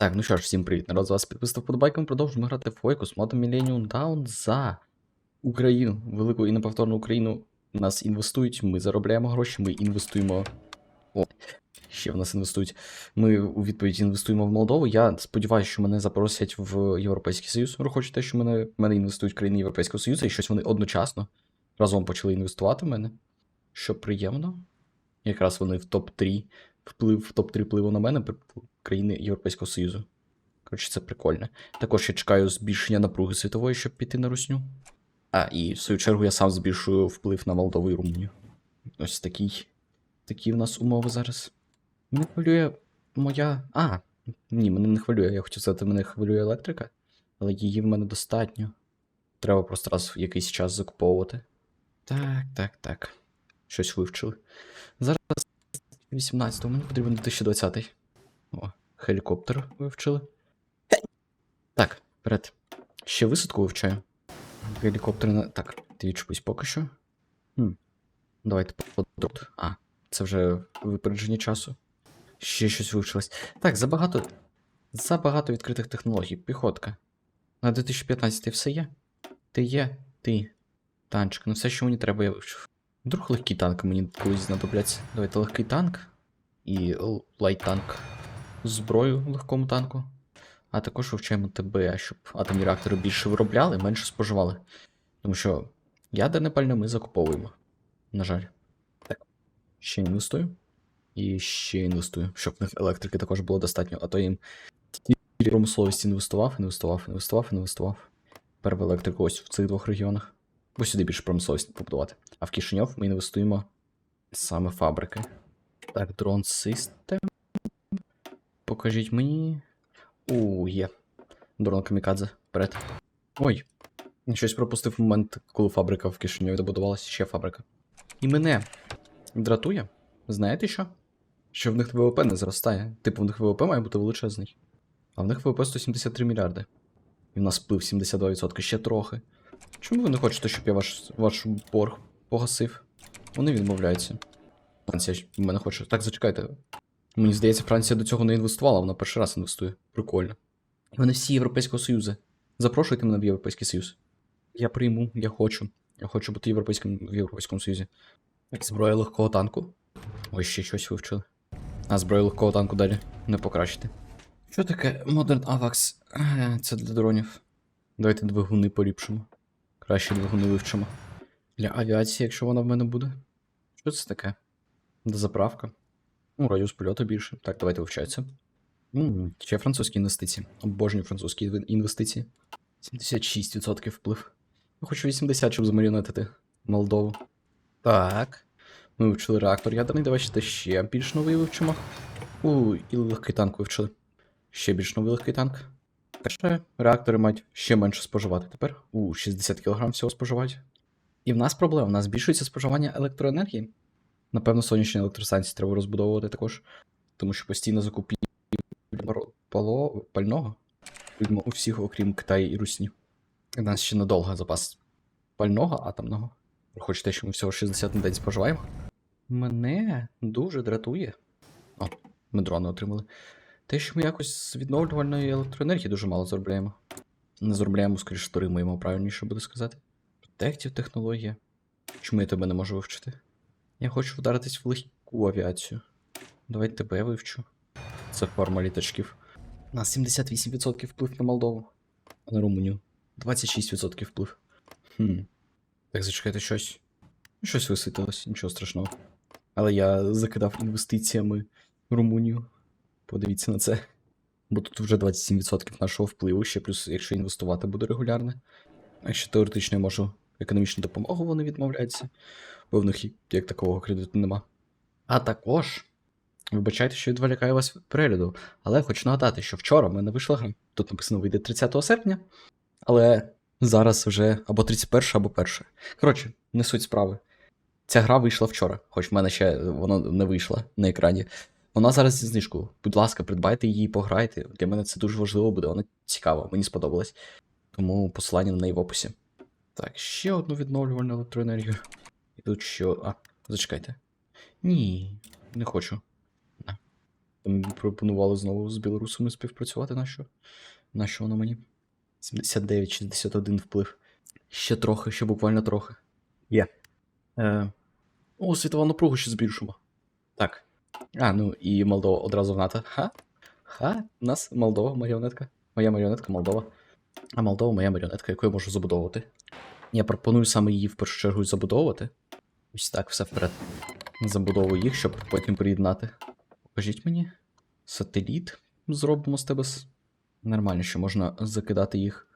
Так, ну що ж, всім привіт, народ, з вас підписав подобайком, продовжуємо грати в Фойку з модом Millennium Down за Україну, велику і неповторну Україну. Нас інвестують, ми заробляємо гроші, ми інвестуємо. О, ще в нас інвестують. Ми у відповідь інвестуємо в Молдову. Я сподіваюся, що мене запросять в Європейський Союз. Рахуючи те, що мене, мене інвестують країни Європейського Союзу, і щось вони одночасно разом почали інвестувати в мене. Що приємно. Якраз вони в топ-3 вплив в топ-3 впливу на мене країни Європейського Союзу. Коротше, це прикольно. Також я чекаю збільшення напруги світової, щоб піти на русню. А, і в свою чергу я сам збільшую вплив на Молдову і Румунію. Ось такий, такі в нас умови зараз. Мене хвилює моя. А, ні, мене не хвилює. Я хотів сказати, мене хвилює електрика, але її в мене достатньо. Треба просто раз в якийсь час закуповувати. Так, так, так. Щось вивчили. Зараз 18 мені потрібен 2020. О, хелікоптер вивчили. Так, вперед. Ще висадку вивчаю. Гелікоптер на. Так, відчепись поки що. Хм. Давайте подробно. А, це вже випередження часу. Ще щось вивчилось. Так, забагато. Забагато відкритих технологій. Піхотка. На 2015 все є? Ти є? Ти. Танчик. Ну все, що мені треба, я вивчив. Вдруг легкі танки мені колись знадобляться. Давайте легкий танк і лайт-танк. Зброю легкому танку. А також вивчаємо ТБ, щоб атомні реактори більше виробляли, менше споживали. Тому що ядерне пальне ми закуповуємо. На жаль. Так. Ще інвестую. І ще інвестую, щоб в них електрики також було достатньо, а то їм промисловість інвестував, інвестував, інвестував, інвестував. Тепер в електрику ось в цих двох регіонах. Бо сюди більше промисловість побудувати. А в Кишиньов ми інвестуємо саме фабрики. Так, дрон систем. Покажіть мені. У, є. Дрон камікадзе. Вперед. Ой. Щось пропустив момент, коли фабрика в Кишиньові добудувалася, ще фабрика. І мене дратує. Знаєте що? Що в них ВВП не зростає. Типу, в них ВВП має бути величезний. А в них ВВП 173 мільярди. І в нас вплив 72%, ще трохи. Чому ви не хочете, щоб я ваш, ваш борг погасив? Вони відмовляються. Франція в мене хоче. Так, зачекайте. Мені здається, Франція до цього не інвестувала, вона перший раз інвестує. Прикольно. Вони всі Європейського Союзу. Запрошуйте мене в Європейський Союз. Я прийму, я хочу. Я хочу бути європейським в Європейському Союзі. Зброя легкого танку. Ось ще щось вивчили. А зброя легкого танку далі не покращити. Що таке Modern AVAX? Е, Це для дронів. Давайте двигуни поліпшимо. Краще двигуни вивчимо. Для авіації, якщо вона в мене буде. Що це таке? Дозаправка. Ну, радіус польоту більше. Так, давайте вивчається. ще французькі інвестиції. Обожнюю французькі інвестиції. 76% вплив. Я хочу 80, щоб замаріонетити Молдову. Так. Ми вивчили реактор ядерний, давай ще ще більш новий вивчимо. У, і легкий танк вивчили. Ще більш новий легкий танк. Що реактори мають ще менше споживати тепер. У 60 кг всього споживають. І в нас проблема, в нас збільшується споживання електроенергії. Напевно, сонячні електростанції треба розбудовувати також, тому що постійно пало- пального видно у всіх, окрім Китаю і Русні. У нас ще надовго запас пального атомного. Хоч те, що ми всього 60 на день споживаємо. Мене дуже дратує. О, ми дрони отримали. Те, що ми якось з відновлювальної електроенергії дуже мало заробляємо. Не заробляємо, скоріше, отримуємо, правильніше буде сказати. Протектів технологія. Чому я тебе не можу вивчити? Я хочу вдаритись в легку авіацію. Давай тебе вивчу. Це форма літачків. У нас 78% вплив на Молдову, а на Румунію. 26% вплив. Хм. Так, зачекайте щось. Щось висвітилось, нічого страшного. Але я закидав інвестиціями Румунію. Подивіться на це. Бо тут вже 27% нашого впливу, ще плюс, якщо інвестувати буде регулярно. А якщо теоретично я можу економічну допомогу, вони відмовляються, бо в них як такого кредиту нема. А також, вибачайте, що відволікаю вас перегляду, але хочу нагадати, що вчора в мене вийшла гра. Тут написано вийде 30 серпня, але зараз вже або 31, або 1. Коротше, не суть справи. Ця гра вийшла вчора, хоч в мене ще вона не вийшла на екрані. Вона зараз зі знижкою. Будь ласка, придбайте її пограйте. Для мене це дуже важливо буде, вона цікава, мені сподобалась. Тому посилання на неї в описі. Так, ще одну відновлювальну електроенергію. І тут що. А, зачекайте. Ні, не хочу. Там пропонували знову з білорусами співпрацювати, на що? На що воно мені? 79-61 вплив. Ще трохи, ще буквально трохи. Є. Е... О, світову напругу ще збільшимо. Так. А, ну і Молдова одразу в НАТО. Ха? Ха? У нас Молдова маріонетка. Моя маріонетка Молдова. А Молдова моя маріонетка, яку я можу забудовувати. Я пропоную саме її в першу чергу забудовувати. Ось так, все вперед. Забудовую їх, щоб потім приєднати. Покажіть мені. Сателіт зробимо з тебе. Нормально, що можна закидати їх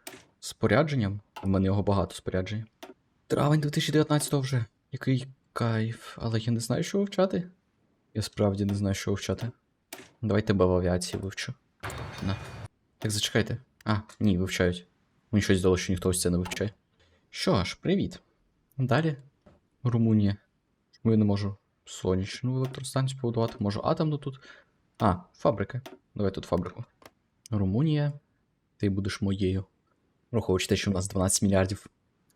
спорядженням. У мене його багато спорядження. Травень 2019 вже. Який кайф. Але я не знаю, що вивчати. Я справді не знаю, що вивчати. Давай тебе в авіації вивчу. На. Так, зачекайте. А, ні, вивчають. Мені щось здалося, що ніхто ось це не вивчає. Що ж, привіт. Далі. Румунія. Чому я не можу сонячну електростанцію побудувати? Можу атомну тут. А, фабрика. Давай тут фабрику. Румунія. Ти будеш моєю. Враховуючи те, що у нас 12 мільярдів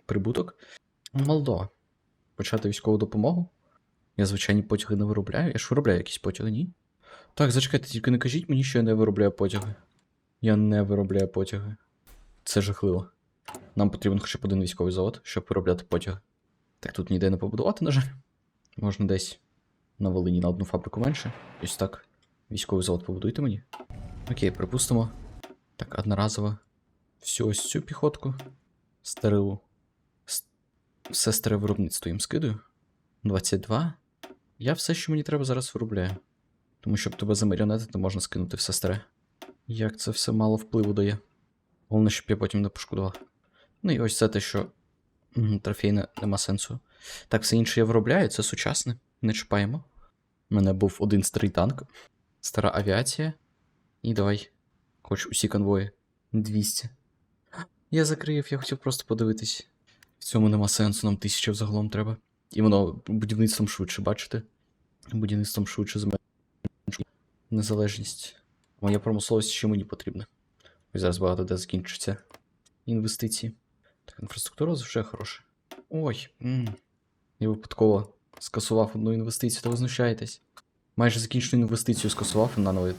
прибуток. Молдова. Почати військову допомогу. Я звичайні потяги не виробляю. Я ж виробляю якісь потяги, ні? Так, зачекайте, тільки не кажіть мені, що я не виробляю потяги. Я не виробляю потяги. Це жахливо. Нам потрібен хоча б один військовий завод, щоб виробляти потяги. Так тут ніде не побудувати, на жаль. Можна десь на Волині на одну фабрику менше. Ось так. Військовий завод побудуйте мені. Окей, припустимо. Так, одноразово. Всю ось цю піхотку. Старилу. С- Все старе виробництво їм скидаю. 22. Я все, що мені треба, зараз виробляю. Тому щоб тебе замаріонетити, можна скинути все старе. Як це все мало впливу дає. Головне, щоб я потім не пошкодував. Ну і ось це те, що трофейне нема сенсу. Так, все інше я виробляю, це сучасне. Не чіпаємо. У мене був один старий танк, стара авіація. І давай. Хоч усі конвої. 200. Я закрив, я хотів просто подивитись. В цьому нема сенсу, нам тисяча взагалом треба. І воно будівництвом швидше, бачите? Будівництвом швидше зменшує незалежність. Моя промисловість ще мені потрібна. Ось зараз багато де закінчиться інвестиції. Так, інфраструктура вже хороша. Ой. Я випадково скасував одну інвестицію, та ви знущаєтесь. Майже закінчену інвестицію скасував і наново.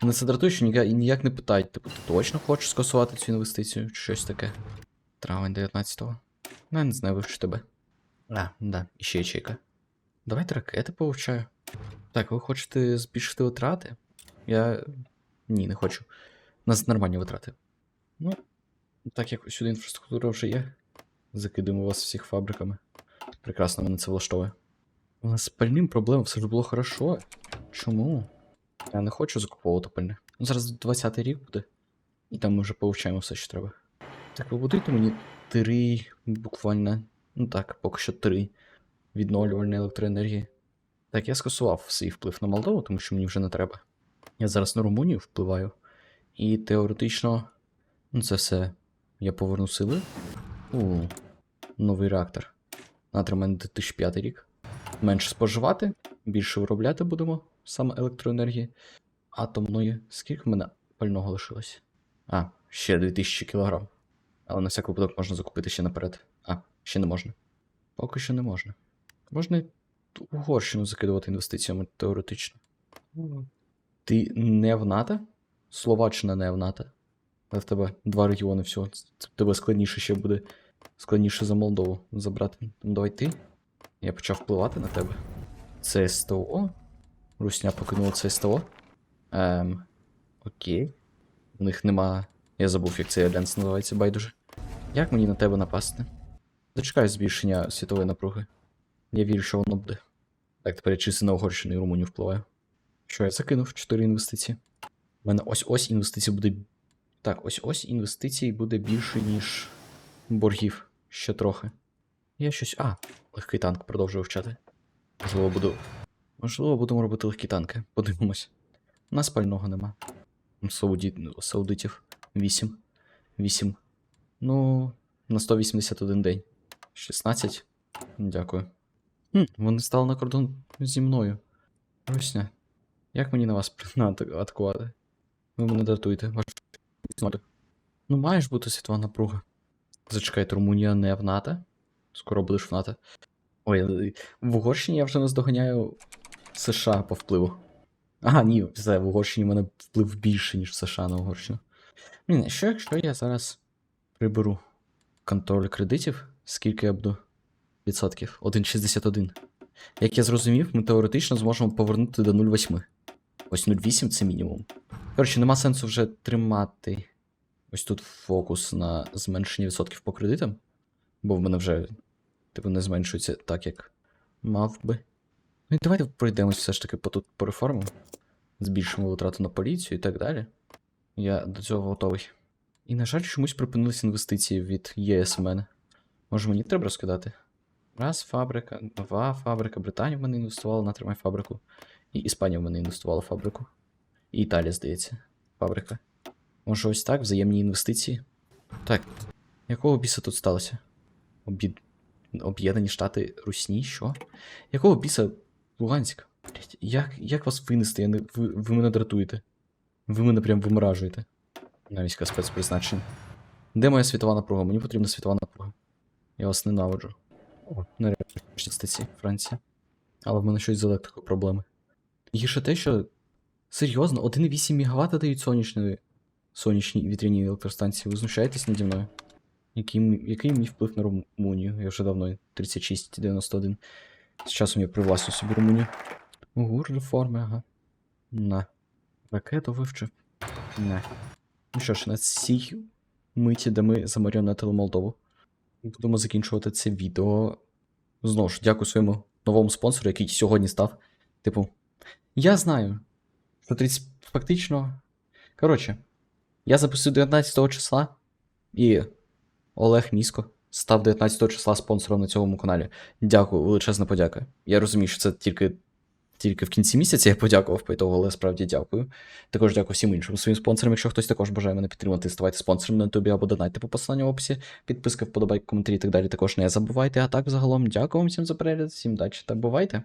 Мене це дратує, що ніяк, ніяк не питають, типу, ти точно хочеш скасувати цю інвестицію, чи щось таке. Травень 19-го. Ну, я не знаю, вивчу тебе. А, да, і ще ячейка. Давайте ракети повчаю. Так, ви хочете збільшити витрати? Я. Ні, не хочу. У нас нормальні витрати. Ну, так як сюди інфраструктура вже є. Закидуємо вас всіх фабриками. Прекрасно, мене це влаштовує. У нас з пальним проблем все ж було хорошо. Чому? Я не хочу закуповувати пальне. Ну, зараз 20-й рік буде. І там ми вже повчаємо все, що треба. Так, ви будуйте мені три, буквально. Ну так, поки що три відновлювальної електроенергії. Так, я скасував свій вплив на Молдову, тому що мені вже не треба. Я зараз на Румунію впливаю. І теоретично. Ну, це все. Я поверну сили. У, новий реактор. Мене 2005 рік. Менше споживати, більше виробляти будемо саме електроенергії. Атомної. Скільки в мене пального лишилось? А, ще 2000 кг. Але на всяк випадок можна закупити ще наперед. Ще не можна. Поки що не можна. Можна Угорщину закидувати інвестиціями теоретично. Ти не в НАТО? Словаччина не в НАТО. Але в тебе два регіони всього. Тебе складніше ще буде. Складніше за Молдову забрати. Тому давай ти. Я почав впливати на тебе. Це СТО. Русня покинула це СТО. Ем. Окей. У них нема. Я забув, як цей альянс називається, байдуже. Як мені на тебе напасти? Зачекаю збільшення світової напруги. Я вірю, що воно буде. Так, тепер я чисто на Угорщину і Румунію впливаю. Що я закинув 4 інвестиції. У мене ось ось інвестицій буде. Так, ось ось інвестицій буде більше, ніж боргів. Ще трохи. Я щось. А, легкий танк продовжую вчати. Можливо, буду. Можливо, будемо робити легкі танки. Подивимось. У нас пального нема. Сауді... Саудитів 8. 8. Ну, на 181 день. 16. Дякую. Хм, вони стали на кордон зі мною. Русня. Як мені на вас атаку- атакувати? Ви мене дратуєте. Ваш... Ну, маєш бути світова напруга. Зачекайте, Румунія не в НАТО. Скоро будеш в НАТО. Ой, в Угорщині я вже наздоганяю США по впливу. Ага, ні, все, в Угорщині в мене вплив більше, ніж в США на Угорщину. Блін, що якщо я зараз приберу контроль кредитів, скільки я буду відсотків? 1,61. Як я зрозумів, ми теоретично зможемо повернути до 0,8. Ось 0,8 це мінімум. Коротше, нема сенсу вже тримати ось тут фокус на зменшенні відсотків по кредитам, бо в мене вже типу не зменшується так, як мав би. Ну і давайте пройдемось все ж таки по тут по реформам. Збільшимо витрату на поліцію і так далі. Я до цього готовий. І, на жаль, чомусь припинились інвестиції від ЄС в мене. Може мені треба розкидати? Раз фабрика, два фабрика, Британія в мене інвестувала на тримай фабрику. І Іспанія в мене інвестувала фабрику. І Італія, здається, фабрика. Може, ось так, взаємні інвестиції. Так, якого біса тут сталося? Об'єд... Об'єднані Штати Русні, що? Якого біса Луганськ? Блять, як, як вас винести? Я не... ви, ви мене дратуєте. Ви мене прям виморажуєте. На війська спецпризначення. Де моя світова напруга? Мені потрібна світова напруга. Я вас ненавиджу. О, нарешті статті Франція. Але в мене щось з електрикою проблеми. Гірше те, що. Серйозно, 1,8 МВт дають сонячні, сонячні вітряні електростанції. Ви знущаєтесь наді мною? Який, який мій вплив на Румунію? Я вже давно 36,91. З часом я привласню собі Румунію. Угу, реформи, ага. На. Ракету вивчив. Не. Ну що ж, на цій миті, де ми замаріонетили Молдову. Будемо закінчувати це відео. Знову ж, дякую своєму новому спонсору, який сьогодні став. Типу, я знаю, що 30 фактично. Коротше, я записую 19 числа, і Олег Міско став 19 числа спонсором на цьому каналі. Дякую, величезна подяка. Я розумію, що це тільки, тільки в кінці місяця я подякував по того, але справді дякую. Також дякую всім іншим своїм спонсорам. Якщо хтось також бажає мене підтримати, ставайте спонсором на ютубі або донайте по посиланню в описі. Підписка, вподобайки, коментарі і так далі також не забувайте. А так, загалом, дякую вам всім за перегляд, всім дачі та бувайте!